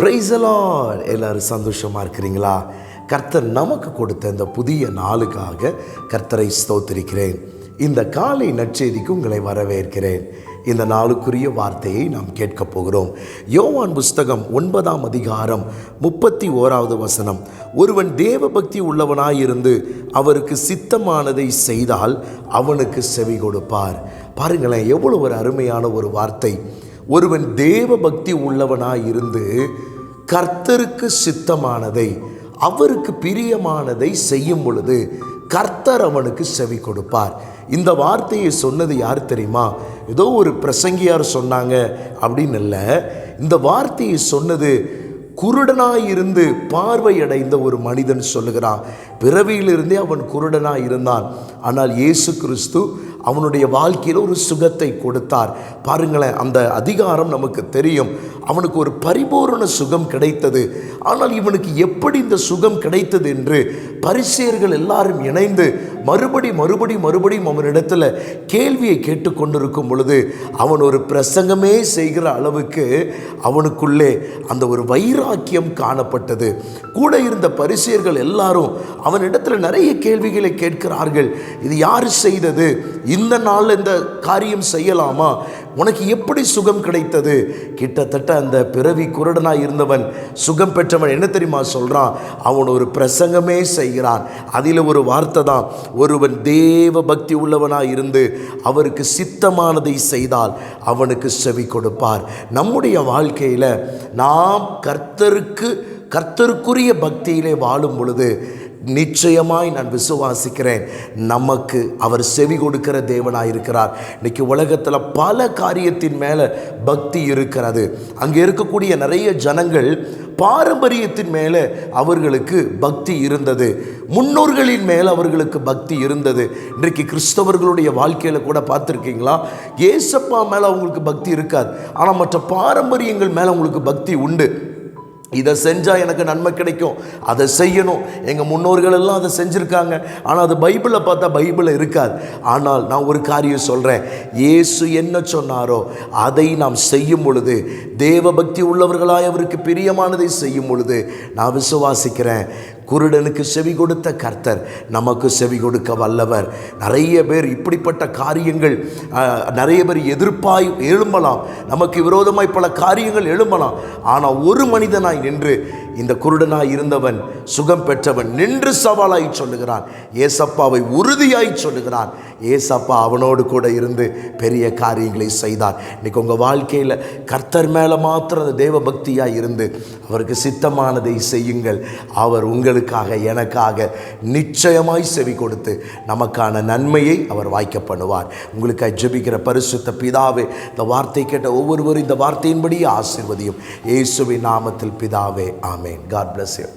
ப்ரைஸலால் எல்லாரும் சந்தோஷமாக இருக்கிறீங்களா? கர்த்தர் நமக்கு கொடுத்த இந்த புதிய நாளுக்காக கர்த்தரை ஸ்தோத்திருக்கிறேன். இந்த காலை நற்செய்திக்கு உங்களை வரவேற்கிறேன். இந்த நாளுக்குரிய வார்த்தையை நாம் கேட்கப் போகிறோம். யோவான் புஸ்தகம் ஒன்பதாம் அதிகாரம் முப்பத்தி ஓராவது வசனம். ஒருவன் தேவ பக்தி உள்ளவனாயிருந்து அவருக்கு சித்தமானதை செய்தால் அவனுக்கு செவி கொடுப்பார். பாருங்களேன் எவ்வளவு ஒரு அருமையான ஒரு வார்த்தை. ஒருவன் தேவ பக்தி உள்ளவனாயிருந்து கர்த்தருக்கு சித்தமானதை அவருக்கு பிரியமானதை செய்யும் பொழுது கர்த்தர் அவனுக்கு செவி கொடுப்பார். இந்த வார்த்தையை சொன்னது யார் தெரியுமா? ஏதோ ஒரு பிரசங்கியார் சொன்னாங்க அப்படின்னு இல்லை. இந்த வார்த்தையை சொன்னது குருடனாயிருந்து பார்வையடைந்த ஒரு மனிதன் சொல்லுகிறான். பிறவியிலிருந்தே அவன் குருடனாய் இருந்தான் ஆனால் இயேசு கிறிஸ்து அவனுடைய வாழ்க்கையில் ஒரு சுகத்தை கொடுத்தார். பாருங்களேன் அந்த அதிகாரம் நமக்கு தெரியும். அவனுக்கு ஒரு பரிபூரண சுகம் கிடைத்தது. ஆனால் இவனுக்கு எப்படி இந்த சுகம் கிடைத்தது என்று பரிசேயர்கள் எல்லாரும் இணைந்து மறுபடி மறுபடி மறுபடியும் அவனிடத்தில் கேள்வியை கேட்டுக்கொண்டிருக்கும் பொழுது அவன் ஒரு பிரசங்கமே செய்கிற அளவுக்கு அவனுக்குள்ளே அந்த ஒரு வைராக்கியம் காணப்பட்டது. கூட இருந்த பரிசேயர்கள் எல்லாரும் அவனிடத்தில் நிறைய கேள்விகளை கேட்கிறார்கள். இது யார் செய்தது? இந்த நாளில் இந்த காரியம் செய்யலாமா? உனக்கு எப்படி சுகம் கிடைத்தது? கிட்டத்தட்ட அந்த பிறவி குரடனாக இருந்தவன் சுகம் பெற்றவன் என்ன தெரியுமா சொல்கிறான் அவன் ஒரு பிரசங்கமே செய்கிறான். அதில் ஒரு வார்த்தை தான் ஒருவன் தேவ பக்தி உள்ளவனாக இருந்து அவருக்கு சித்தமானதை செய்தால் அவனுக்கு செவி கொடுப்பார். நம்முடைய வாழ்க்கையில் நாம் கர்த்தருக்கு கர்த்தருக்குரிய பக்தியிலே வாழும் பொழுது நிச்சயமாய் நான் விசுவாசிக்கிறேன். நமக்கு அவர் செவி கொடுக்கிற தேவனாக இருக்கிறார். இன்றைக்கி உலகத்தில் பல காரியத்தின் மேலே பக்தி இருக்கிறது. அங்கே இருக்கக்கூடிய நிறைய ஜனங்கள் பாரம்பரியத்தின் மேலே அவர்களுக்கு பக்தி இருந்தது. முன்னோர்களின் மேலே அவர்களுக்கு பக்தி இருந்தது. இன்றைக்கு கிறிஸ்தவர்களுடைய வாழ்க்கையில் கூட பார்த்துருக்கீங்களா? ஏசப்பா மேலே அவங்களுக்கு பக்தி இருக்காது. ஆனால் மற்ற பாரம்பரியங்கள் மேலே அவங்களுக்கு பக்தி உண்டு. இதை செஞ்சால் எனக்கு நன்மை கிடைக்கும். அதை செய்யணும். எங்கள் முன்னோர்கள் எல்லாம் அதை செஞ்சுருக்காங்க. ஆனால் அது பைபிளில் பார்த்தா பைபிளில் இருக்காது. ஆனால் நான் ஒரு காரியம் சொல்கிறேன் இயேசு என்ன சொன்னாரோ அதை நாம் செய்யும் பொழுது தேவபக்தி உள்ளவர்களாய் அவருக்கு பிரியமானதை செய்யும் பொழுது நான் விசுவாசிக்கிறேன். குருடனுக்கு செவி கொடுத்த கர்த்தர் நமக்கு செவி கொடுக்க வல்லவர். நிறைய பேர் இப்படிப்பட்ட காரியங்கள் நிறைய பேர் எதிர்ப்பாய் எழும்பலாம். நமக்கு விரோதமாய் பல காரியங்கள் எழும்பலாம். ஆனால் ஒரு மனிதனாய் நின்று இந்த குருடனாய் இருந்தவன் சுகம் பெற்றவன் நின்று சவாலாய் சொல்லுகிறான். ஏசப்பாவை உறுதியாய் சொல்லுகிறான். ஏசப்பா அவனோடு கூட இருந்து பெரிய காரியங்களை செய்தார். இன்றைக்கி உங்கள் வாழ்க்கையில் கர்த்தர் மேலே மாத்திரம் அந்த தேவ பக்தியாக இருந்து அவருக்கு சித்தமானதை செய்யுங்கள். அவர் உங்களுக்காக எனக்காக நிச்சயமாய் செவி கொடுத்து நமக்கான நன்மையை அவர் வாய்க்க பண்ணுவார். உங்களுக்காக ஜெபிக்கிற பரிசுத்த பிதாவே இந்த வார்த்தை கேட்ட ஒவ்வொருவரும் இந்த வார்த்தையின்படியே ஆசிர்வதியும். இயேசுவின் நாமத்தில் பிதாவே ஆமேன். God bless you